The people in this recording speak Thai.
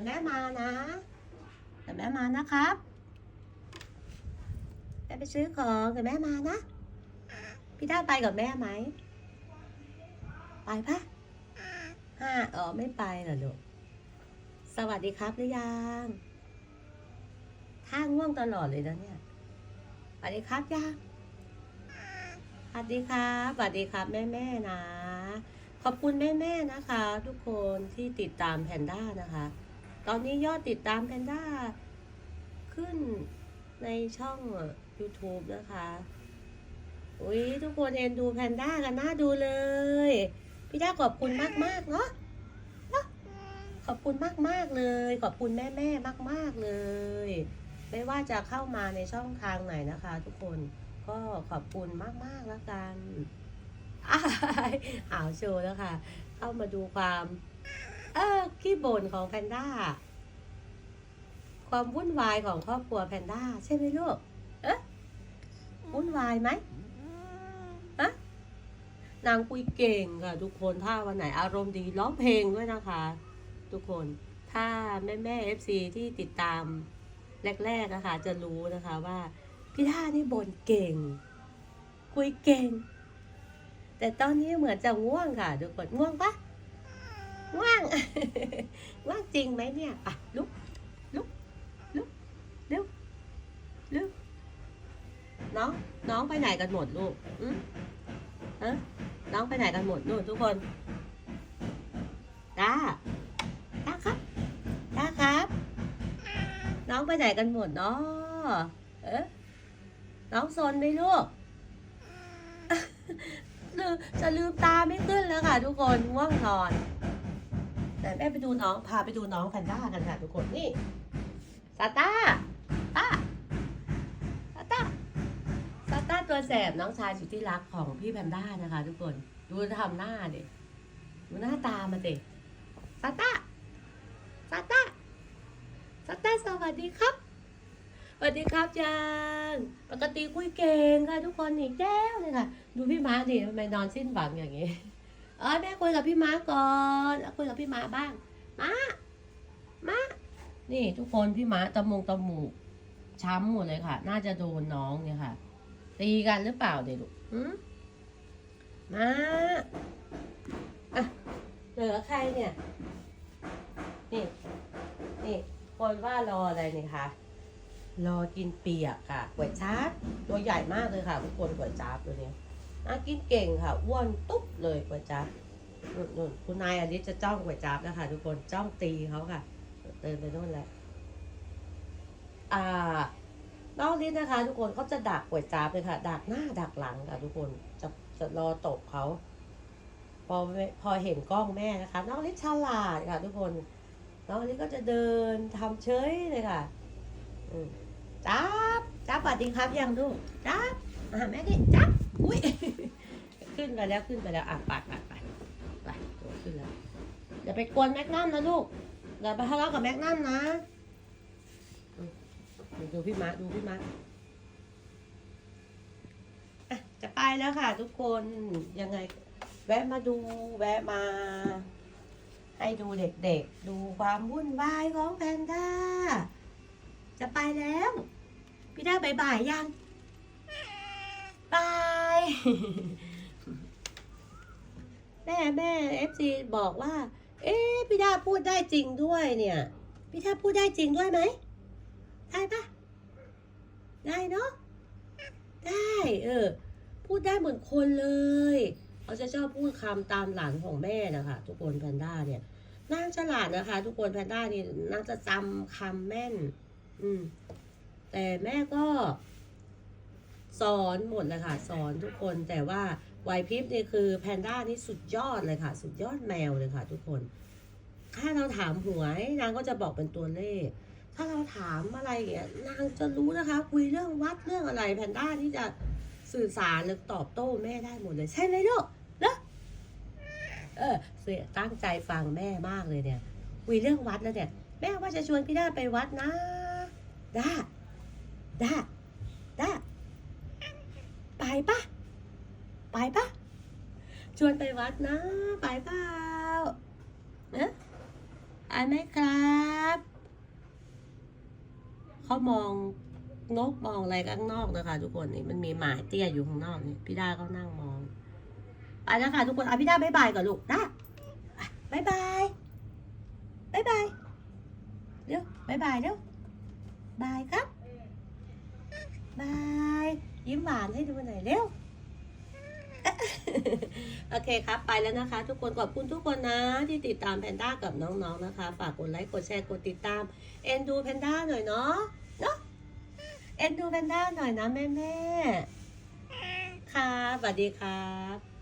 แต่แม่มานะ แต่แม่มานะครับแม่ไปซื้อของแต่แม่มานะ พี่ด้าไปกับแม่ไหม ไปปะห้าเออไม่ไปเหรอลูก สวัสดีครับหรือยังท่าง่วงตลอดเลยนะเนี่ยสวัสดีครับยังสวัสดีครับสวัสดีครับแม่แม่นะ ขอบคุณแม่แม่นะคะ ทุกคนที่ติดตามแพนด้านะคะ ตอนนี้ยอดติดตามแพนด้าขึ้นในช่อง YouTube นะคะ อุ้ยทุกคนเอ็นดูแพนด้ากันน่าดูเลย พี่ด้าขอบคุณมากมากเนาะขอบคุณมากมากเลย ขอบคุณแม่แม่มากมากเลย ไม่ว่าจะเข้ามาในช่องทางไหนนะคะ ทุกคนก็ขอบคุณมากมากๆแล้วกันอ้าวโชว์แล้วค่ะ เข้ามาดูความ เออขี้บ่นของแพนด้า ความวุ่นวายของครอบครัวแพนด้า ใช่ไหมลูก เอ๊ะวุ่นวายไหมฮะนางคุยเก่งค่ะ ทุกคนถ้าวันไหนอารมณ์ดีร้องเพลงด้วยนะคะ ทุกคนถ้าแม่แม่เอฟซีที่ติดตามแรกๆนะคะจะรู้นะคะว่า พี่ท่านี่บ่นเก่ง คุยเก่ง แต่ตอนนี้เหมือนจะง่วงค่ะ ทุกคนง่วงปะ ว่างง่วงจริงไหมเนี่ยอะลุกลุกลุกเร็วเร็วน้องน้องไปไหนกันหมดลูกอืมฮะน้องไปไหนกันหมดนู่นทุกคนตาตาครับตาครับ น้องไปไหนกันหมดเนาะเอ๊ะน้องซนไหมลูกลืมจะลืมตาไม่ขึ้นแล้วค่ะทุกคนง่วงนอน แต่แม่ไปดูน้อง พาไปดูน้องแพนด้ากันค่ะทุกคน นี่ซาต้าต้าซาต้าซาต้าตัวแสบน้องชายสุดที่รักของพี่แพนด้านะคะ ทุกคน ดูทำหน้าเด็ดูหน้าตามันเด็ซาต้าซาต้าซาต้าสวัสดีครับสวัสดีครับจางปกติคุยเก่งค่ะทุกคนนี่แจ้วเลยค่ะ ดูพี่ม้าดิทำไมนอนสิ้นหวังอย่างงี้ เออแม่คุยกับพี่ม้าก่อนแล้วคุยกับพี่ม้าบ้างม้าม้านี่ทุกคนพี่ม้าตะมงตะหมูกช้ำหมดเลยค่ะ น่าจะโดนน้องเนี่ยค่ะ ตีกันหรือเปล่าเด็กลูกหืมม้าอะเหลือใครเนี่ย นี่ นี่ คนว่ารออะไรนี่คะรอกินเปียกค่ะก๋วยจั๊บตัวใหญ่มากเลยค่ะทุกคนก๋วยจั๊บตัวนี้ น่ากินเก่งค่ะ อ้วนตุ๊บเลยก๋วยจั๊บนู่นคุณนายอลิศจะจ้องก๋วยจั๊บนะคะทุกคนจ้องตีเขาค่ะเดินไปนู่นแล้วอ่านอกนี้นะคะ ทุกคนเขาจะดักก๋วยจั๊บเลยค่ะ ดักหน้าดักหลังค่ะทุกคนจะจะรอตบเขาพอพอเห็นกล้องแม่นะคะ น้องลิศฉลาดค่ะ ทุกคน น้องลิศก็จะเดินทำเฉยเลยค่ะจับจับสวัสดีครับยังลูกจับมาหาแม่ดิจับ อุ้ย ขึ้นไปแล้วขึ้นไปแล้วอะไปไปไปไปตัวขึ้นแล้วอย่าไปกวนแมกนัมนะลูกอย่าไปทะเลาะกับแมกนัมนะดูพี่มาดูพี่มาอะจะไปแล้วค่ะ ทุกคนยังไง แวะมาดูแวะมา ให้ดูเด็กๆ ดูความวุ่นวายของแพนด้า จะไปแล้ว พี่ด้าบายบายยัง แม่แม่เอฟซีบอกว่า เอ๊ะพี่ดาพูดได้จริงด้วยเนี่ย พี่ดาพูดได้จริงด้วยไหมได้ปะได้เนาะได้ เออ พูดได้เหมือนคนเลยเขาจะชอบพูดคำตามหลังของแม่นะคะทุกคนแพนด้าเนี่ยนางฉลาดนะคะ ทุกคนแพนด้านี่นางจะจำคำแม่น อืมแต่แม่ก็ สอนหมดเลยค่ะ สอนทุกคนแต่ว่าไหวพริบเนี่ยคือแพนด้านี่สุดยอดเลยค่ะ สุดยอดแมวเลยค่ะ ทุกคน ถ้าเราถามหวยนางก็จะบอกเป็นตัวเลข ถ้าเราถามอะไรอย่างเงี้ยนางจะรู้นะคะ คุยเรื่องวัดเรื่องอะไรแพนด้านี่จะสื่อสารหรือตอบโต้แม่ได้หมดเลย ใช่ไหมลูกเนอะเออเสียตั้งใจฟังแม่มากเลยเนี่ยคุยเรื่องวัดแล้วเนี่ยแม่ว่าจะชวนพี่ด้าไปวัดนะด้าด้าด้า ปปะไปปะชวนไปวัดนะไปเปล่าเนะไปไหมครับเขามองนกมองอะไรข้างนอกนะคะ ทุกคนนี่มันมีหมาเตี้ยอยู่ข้างนอกนี่พี่ดาเขานั่งมองไปแล้วค่ะทุกคนอะพี่ดาบายบายก่อนลูกนะบายบายบายบายเดี๋ยวบายบายเดี๋ยวบายครับ ยิ้มหวานให้ดูหน่อยเร็ว โอเคครับ ไปแล้วนะคะ ทุกคนขอบคุณทุกคนนะ ที่ติดตามแพนด้ากับน้องๆนะคะ ฝากกดไลค์กดแชร์กดติดตามเอ็นดูแพนด้าหน่อยเนาะเนาะเอ็นดูแพนด้าหน่อยนะแม่แม่ค่ะสวัสดีครับ